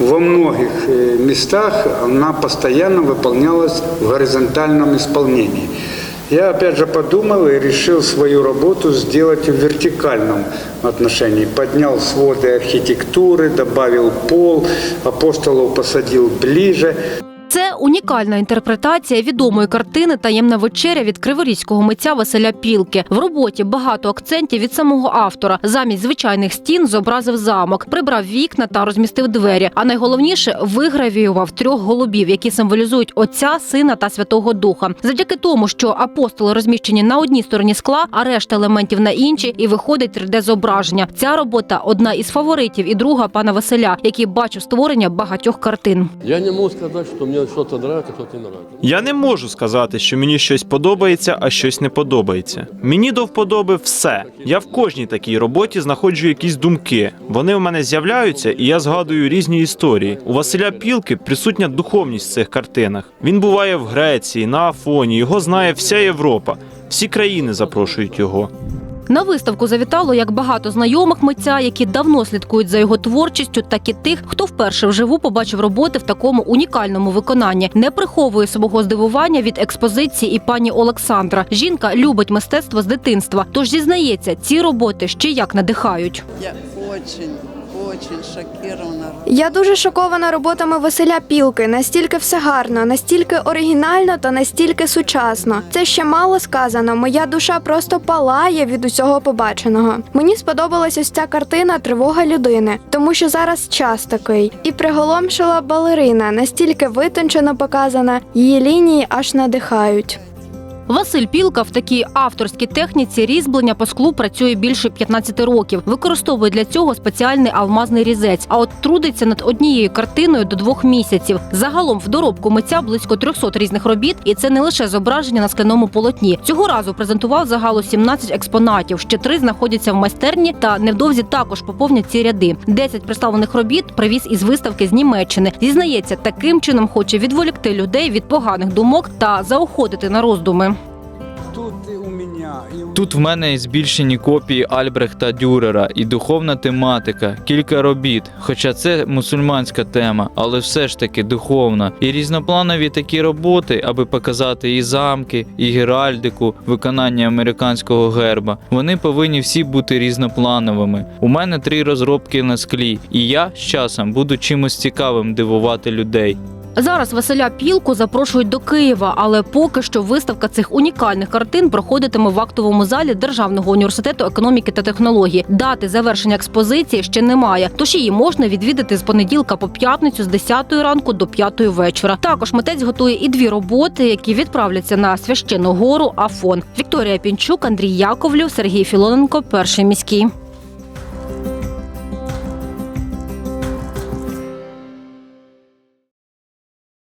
Во многих э, местах она постоянно выполнялась в горизонтальном исполнении. Я опять же подумал и решил свою работу сделать в вертикальном отношении. Поднял своды архитектуры, добавил пол, апостолов посадил ближе. Це унікальна інтерпретація відомої картини Таємна вечеря від криворізького митця Василя Пілки. В роботі багато акцентів від самого автора. Замість звичайних стін зобразив замок, прибрав вікна та розмістив двері. А найголовніше вигравіював трьох голубів, які символізують Отця, Сина та Святого Духа. Завдяки тому, що апостоли розміщені на одній стороні скла, а решта елементів на іншій, і виходить 3D-зображення. Ця робота одна із фаворитів і друга пана Василя, який бачив створення багатьох картин. Я не могу сказать, что нравится, не нравится. Я не можу сказати, що мені щось подобається, а щось не подобається. Мені до вподоби все. Я в кожній такій роботі знаходжу якісь думки. Вони в мене з'являються, і я згадую різні історії. У Василя Пілки присутня духовність в цих картинах. Він буває в Греції, на Афоні. Його знає вся Європа. Всі країни запрошують його. На виставку завітало як багато знайомих митця, які давно слідкують за його творчістю, так і тих, хто вперше вживу побачив роботи в такому унікальному виконанні. Не приховує свого здивування від експозиції і пані Олександра. Жінка любить мистецтво з дитинства, тож зізнається, ці роботи ще як надихають. Я шокирована. Я дуже шокована роботами Василя Пілки. Настільки все гарно, настільки оригінально та настільки сучасно. Це ще мало сказано. Моя душа просто палає від усього побаченого. Мені сподобалась ось ця картина Тривога людини, тому що зараз час такий. І приголомшила балерина, настільки витончено показана, її лінії аж надихають. Василь Пілка в такій авторській техніці різьблення по склу працює більше 15 років. Використовує для цього спеціальний алмазний різець. А от трудиться над однією картиною до двох місяців. Загалом в доробку митця близько 300 різних робіт, і це не лише зображення на скляному полотні. Цього разу презентував загалу 17 експонатів. Ще три знаходяться в майстерні, та невдовзі також поповнять ці ряди. 10 представлених робіт привіз із виставки з Німеччини. Зізнається, таким чином хоче відволікти людей від поганих думок та заохотити на роздуми. Тут в мене збільшені копії Альбрехта Дюрера, і духовна тематика, кілька робіт. Хоча це мусульманська тема, але все ж таки духовна. І різнопланові такі роботи, аби показати і замки, і геральдику, виконання американського герба. Вони повинні всі бути різноплановими. У мене три розробки на склі, і я з часом буду чимось цікавим дивувати людей. Зараз Василя Пілку запрошують до Києва, але поки що виставка цих унікальних картин проходитиме в актовому залі Державного університету економіки та технологій. Дати завершення експозиції ще немає, тож її можна відвідати з понеділка по п'ятницю з 10 ранку до 5 вечора. Також митець готує і дві роботи, які відправляться на священну гору Афон. Вікторія Пінчук, Андрій Яковлів, Сергій Філоненко, перший міський.